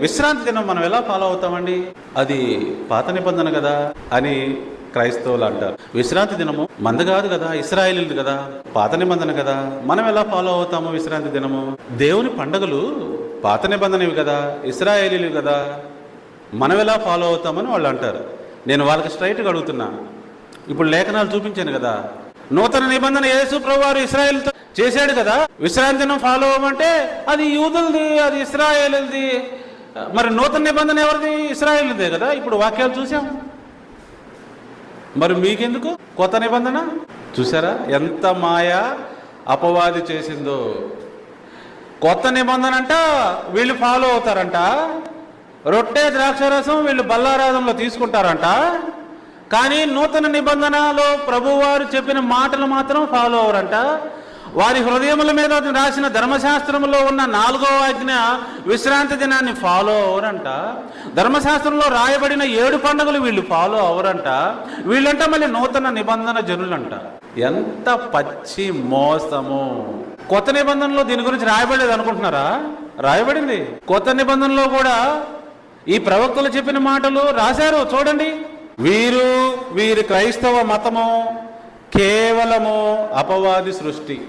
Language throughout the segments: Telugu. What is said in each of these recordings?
విశ్రాంతి దినం మనం ఎలా ఫాలో అవుతామండి? అది పాత నిబంధన కదా అని క్రైస్తవులు అంటారు. విశ్రాంతి దినము మంద కాదు కదా ఇస్రాయేలీలు కదా పాత నిబంధన కదా. మనం ఎలా ఫాలో అవుతాము విశ్రాంతి దినము? దేవుని పండగలు పాత నిబంధనవి కదా ఇస్రాయేలీలు కదా. మనం ఎలా ఫాలో అవుతామని వాళ్ళు అంటారు. నేను వాళ్ళకి స్ట్రైట్గా అడుగుతున్నా. ఇప్పుడు లేఖనాలు చూపించాను కదా. నూతన నిబంధన యేసు ప్రభువారు ఇస్రాయేల్తో చేశాడు కదా. విశ్రాంతి దినం ఫాలో అవ్వమంటే అది యూదులది అది ఇస్రాయేల్ది మరి నూతన నిబంధన ఎవరిది? ఇస్రాయేల్దే కదా ఇప్పుడు వాక్యాలు చూసాం. మరి మీకెందుకు? కొత్త నిబంధన? చూసారా? ఎంత మాయ అపవాది చేసిందో. కొత్త నిబంధన అంట వీళ్ళు ఫాలో అవుతారంట. రొట్టె ద్రాక్షరసం వీళ్ళు బల్లారాధంలో తీసుకుంటారంట. కానీ నూతన నిబంధనలో ప్రభువారు చెప్పిన మాటలు మాత్రం ఫాలో అవరంట వారి హృదయముల మీద రాసిన ధర్మశాస్త్రంలో ఉన్న నాలుగో ఆజ్ఞ విశ్రాంతి దినాన్ని ఫాలో అవరంట. ధర్మశాస్త్రంలో రాయబడిన ఏడు పండుగలు వీళ్ళు ఫాలో అవరంట. వీళ్ళంట మళ్ళీ నూతన నిబంధన జనులంట. ఎంత పచ్చి మోసము. కొత్త నిబంధనలో దీని గురించి రాయబడలేదు అనుకుంటున్నారా? రాయబడింది. కొత్త నిబంధనలో కూడా ఈ ప్రవక్తలు చెప్పిన మాటలు రాశారు. చూడండి. వీరు వీరి క్రైస్తవ మతము కేవలము అపవాది సృష్టి.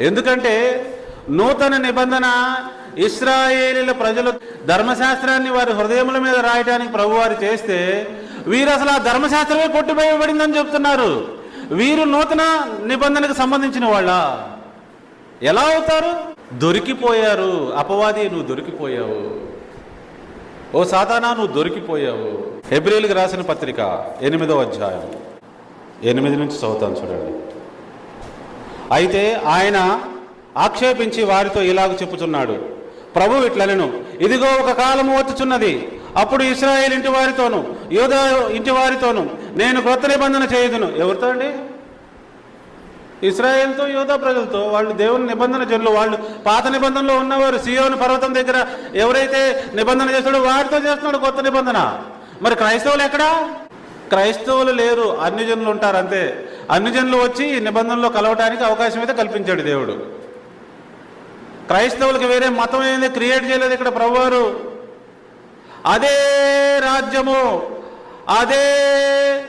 ఎందుకంటే నూతన నిబంధన ఇస్రాయేలీల ప్రజలు ధర్మశాస్త్రాన్ని వారి హృదయముల మీద రాయడానికి ప్రభువారు చేస్తే వీరు అసలు ఆ ధర్మశాస్త్రమే కొట్టిపోయబడిందని చెప్తున్నారు. వీరు నూతన నిబంధనకు సంబంధించిన వాళ్ళ. ఎలా అవుతారు? దొరికిపోయారు. అపవాది నువ్వు దొరికిపోయావు. ఓ సాతానా నువ్వు దొరికిపోయావు. హెబ్రిల్కి రాసిన పత్రిక ఎనిమిదో అధ్యాయం. ఎనిమిది నుంచి చదువుతాను చూడండి. అయితే ఆయన ఆక్షేపించి వారితో ఇలాగ చెప్పుచున్నాడు. ప్రభు ఇట్లనెను ఇదిగో ఒక కాలము వచ్చుచున్నది. అప్పుడు ఇస్రాయేల్ ఇంటి వారితోను యోధా ఇంటి వారితోను నేను క్రొత్త నిబంధన చేయదును. ఎవరితో అండి? ఇస్రాయేల్తో యోధా ప్రజలతో వాళ్ళు దేవుని నిబంధన జనులు. వాళ్ళు పాత నిబంధనలో ఉన్నవారు. సియోని పర్వతం దగ్గర ఎవరైతే నిబంధన చేస్తాడో వారితో చేస్తున్నాడు కొత్త నిబంధన. మరి క్రైస్తవులు ఎక్కడా? క్రైస్తవులు లేరు అన్యజనులు ఉంటారు అంతే. అన్యజనులు వచ్చి ఈ నిబంధనలో కలవటానికి అవకాశం అయితే కల్పించాడు దేవుడు. క్రైస్తవులకు వేరే మతం ఏంది? క్రియేట్ చేయలేదు ఇక్కడ ప్రభువారు. అదే రాజ్యము అదే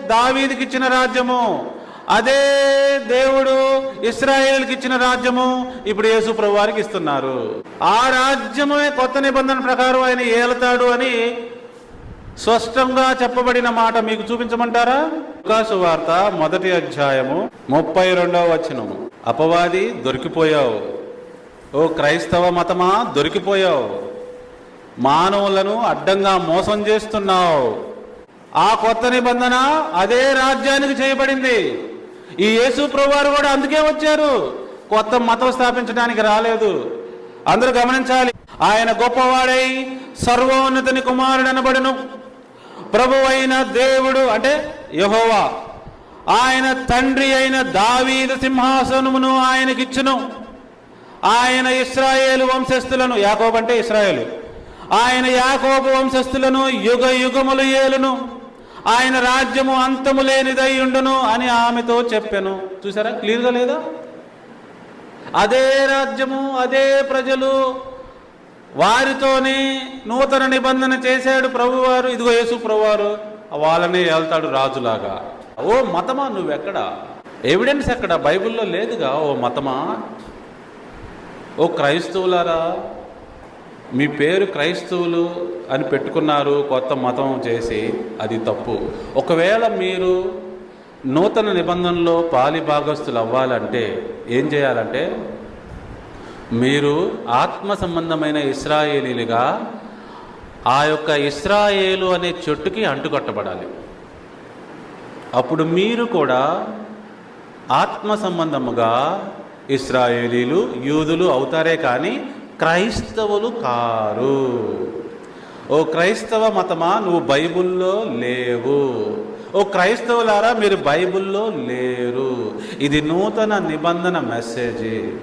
దావీదికి ఇచ్చిన రాజ్యము అదే దేవుడు ఇస్రాయేల్కి ఇచ్చిన రాజ్యము ఇప్పుడు యేసు ప్రభు వారికి ఇస్తున్నారు. ఆ రాజ్యమే కొత్త నిబంధన ప్రకారం ఆయన ఏలుతాడు అని స్పష్టంగా చెప్పబడిన మాట మీకు చూపించమంటారా? లుకాసు వార్త మొదటి అధ్యాయము ముప్పై రెండవ వచనము. అపవాది దొరికిపోయావు. ఓ క్రైస్తవ మతమా దొరికిపోయావు. మానవులను అడ్డంగా మోసం చేస్తున్నావు. ఆ కొత్త నిబంధన అదే రాజ్యానికి చేయబడింది. ఈ యేసు ప్రభువారు కూడా అందుకే వచ్చారు. కొత్త మతం స్థాపించడానికి రాలేదు. అందరూ గమనించాలి ఆయన గొప్పవాడై సర్వోన్నతిని కుమారుడనబడును. ప్రభు అయిన దేవుడు అంటే యహోవా. ఆయన తండ్రి అయిన దావీదు సింహాసనమును ఆయనకిచ్చును. ఆయన ఇస్రాయేలు వంశస్థులను యాకోబు అంటే ఇస్రాయేలు. ఆయన యాకోబు వంశస్థులను యుగ యుగములు ఏలును. ఆయన రాజ్యము అంతము లేనిదై ఉండును అని ఆమెతో చెప్పాను. చూసారా? క్లియర్గా లేదా? అదే రాజ్యము అదే ప్రజలు వారితోనే నూతన నిబంధన చేశాడు ప్రభువారు. ఇదిగో యేసు ప్రభువారు వాళ్ళనే వెళ్తాడు రాజులాగా. ఓ మతమా నువ్వెక్కడ? ఎవిడెన్స్ ఎక్కడ? బైబిల్లో లేదుగా ఓ మతమా? ఓ క్రైస్తవులారా మీ పేరు క్రైస్తవులు అని పెట్టుకున్నారు కొత్త మతం చేసి అది తప్పు. ఒకవేళ మీరు నూతన నిబంధనలో పాలి భాగస్తులు అవ్వాలంటే ఏం చేయాలంటే మీరు ఆత్మ సంబంధమైన ఇస్రాయేలీలుగా ఆ యొక్క ఇస్రాయేలు అనే చెట్టుకి అంటుకట్టబడాలి. అప్పుడు మీరు కూడా ఆత్మ సంబంధముగా ఇస్రాయేలీలు యూదులు అవుతారే కానీ క్రైస్తవులు కారు. ఓ క్రైస్తవ మతమా? నువ్వు బైబుల్లో లేవు. ఓ క్రైస్తవులారా మీరు బైబుల్లో లేరు. ఇది నూతన నిబంధన మెసేజీ.